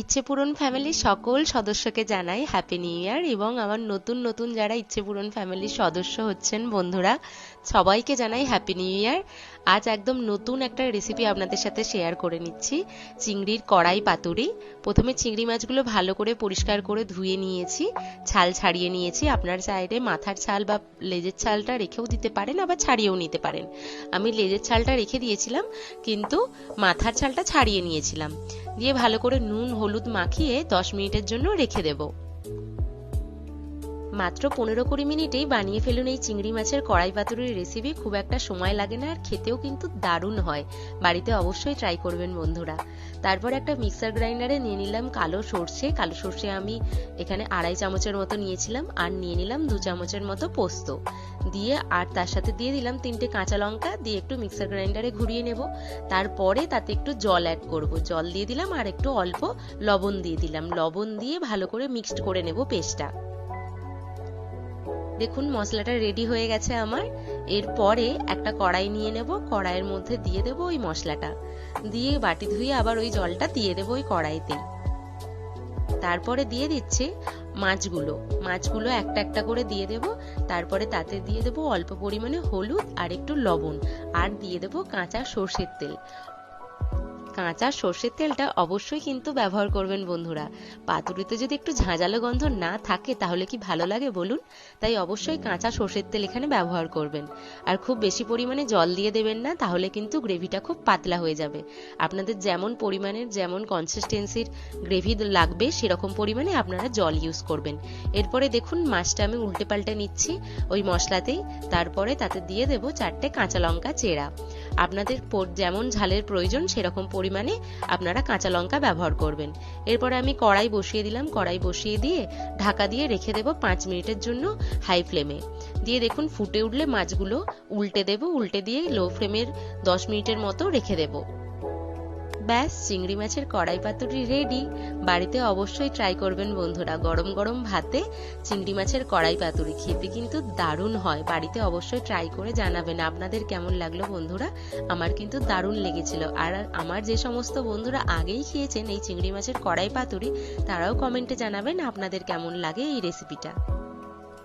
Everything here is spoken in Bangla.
ইচ্ছে পূরণ ফ্যামিলির সকল সদস্যকে জানাই হ্যাপি নিউ ইয়ার এবং আমার নতুন নতুন যারা ইচ্ছেপূরণ ফ্যামিলির সদস্য হচ্ছেন বন্ধুরা, সবাইকে জানাই হ্যাপি নিউ ইয়ার আজ একদম নতুন একটা রেসিপি আপনাদের সাথে শেয়ার করে নিচ্ছি। চিংড়ির কড়াই পাতুরি। প্রথমে চিংড়ি মাছগুলো ভালো করে পরিষ্কার করে ধুয়ে নিয়েছি। ছাল ছাড়িয়ে নিয়েছি। আপনার চাইলে মাথার ছাল বা লেজের ছালটা রেখেও দিতে পারেন, আবার ছাড়িয়েও নিতে পারেন। আমি লেজের ছালটা রেখে দিয়েছিলাম, কিন্তু মাথার ছালটা ছাড়িয়ে নিয়েছিলাম। দিয়ে ভালো করে নুন, হলুদ মাখিয়ে দশ মিনিটের জন্য রেখে দেব। মাত্র পনেরো কুড়ি মিনিটেই বানিয়ে ফেলুন এই চিংড়ি মাছের কড়াই পাতুরির রেসিপি খুব একটা সময় লাগে না আর খেতেও কিন্তু দারুণ হয়। বাড়িতে অবশ্যই ট্রাই করবেন বন্ধুরা। তারপর একটা মিক্সার গ্রাইন্ডারে নিয়ে নিলাম কালো সর্ষে। কালো সর্ষে আমি এখানে আড়াই চামচের মতো নিয়েছিলাম আর নিয়ে নিলাম দু চামচের মতো পোস্ত। দিয়ে আর তার সাথে দিয়ে দিলাম তিনটে কাঁচা লঙ্কা। দিয়ে একটু মিক্সার গ্রাইন্ডারে ঘুরিয়ে নেব। তারপরে তাতে একটু জল অ্যাড করব। জল দিয়ে দিলাম আর একটু অল্প লবণ দিয়ে দিলাম। লবণ দিয়ে ভালো করে মিক্সড করে নেব পেস্টটা। দেখুন, মশলাটা রেডি হয়ে গেছে আমার। এরপরে একটা কড়াই নিয়ে নেব। কড়াইয়ের মধ্যে দিয়ে দেবো ওই মশলাটা। দিয়ে বাটি ধুয়ে আবার ওই জলটা দিয়ে দেবো ওই কড়াইতেই তারপরে দিয়ে দিচ্ছে মাছগুলো। মাছগুলো একটা একটা করে দিয়ে দেব। তারপরে তাতে দিয়ে দেব অল্প পরিমাণে হলুদ আর একটু লবণ। আর দিয়ে দেব কাঁচা সর্ষের তেল। কাঁচা সর্ষের তেলটা অবশ্যই কিন্তু ব্যবহার করবেন বন্ধুরা। পাতুরিতে যদি একটু ঝাঁঝালো গন্ধ না থাকে তাহলে কি ভালো লাগে বলুন? তাই অবশ্যই কাঁচা সর্ষের তেল এখানে ব্যবহার করবেন। আর খুব বেশি পরিমাণে জল দিয়ে দেবেন না, তাহলে কিন্তু গ্রেভিটা খুব পাতলা হয়ে যাবে। আপনাদের যেমন পরিমাণের, যেমন কনসিস্টেন্সির গ্রেভি লাগবে, সেরকম পরিমাণে আপনারা জল ইউজ করবেন। এরপরে দেখুন মাছটা আমি উল্টে পাল্টে নিচ্ছি ওই মশলাতেই। তারপরে তাতে দিয়ে দেব চারটে কাঁচা লঙ্কা চেরা। আপনাদের যেমন ঝালের প্রয়োজন, সেরকম পরিমাণে আপনারা কাঁচা লঙ্কা ব্যবহার করবেন। এরপরে আমি কড়াই বসিয়ে দিলাম। কড়াই বসিয়ে দিয়ে ঢাকা দিয়ে রেখে দেব পাঁচ মিনিটের জন্য হাই ফ্লেমে। দিয়ে দেখুন, ফুটে উঠলে মাছগুলো উল্টে দেব। উল্টে দিয়ে লো ফ্লেমের দশ মিনিটের মতো রেখে দেবো। ব্যাস, চিংড়ি মাছের কড়াই পাতুরি রেডি বাড়িতে অবশ্যই ট্রাই করবেন বন্ধুরা, গরম গরম ভাতে চিংড়ি মাছের কড়াই পাতুরি। খেতে কিন্তু দারুণ হয়, বাড়িতে অবশ্যই ট্রাই করে জানাবেন। আপনাদের কেমন লাগল বন্ধুরা? আমার কিন্তু দারুণ লেগেছিল। আর আমার যে সমস্ত বন্ধুরা আগেই খেয়েছেন এই চিংড়ি মাছের কড়াই পাতুরি, তারাও কমেন্টে জানাবেন আপনাদের কেমন লাগে এই রেসিপিটা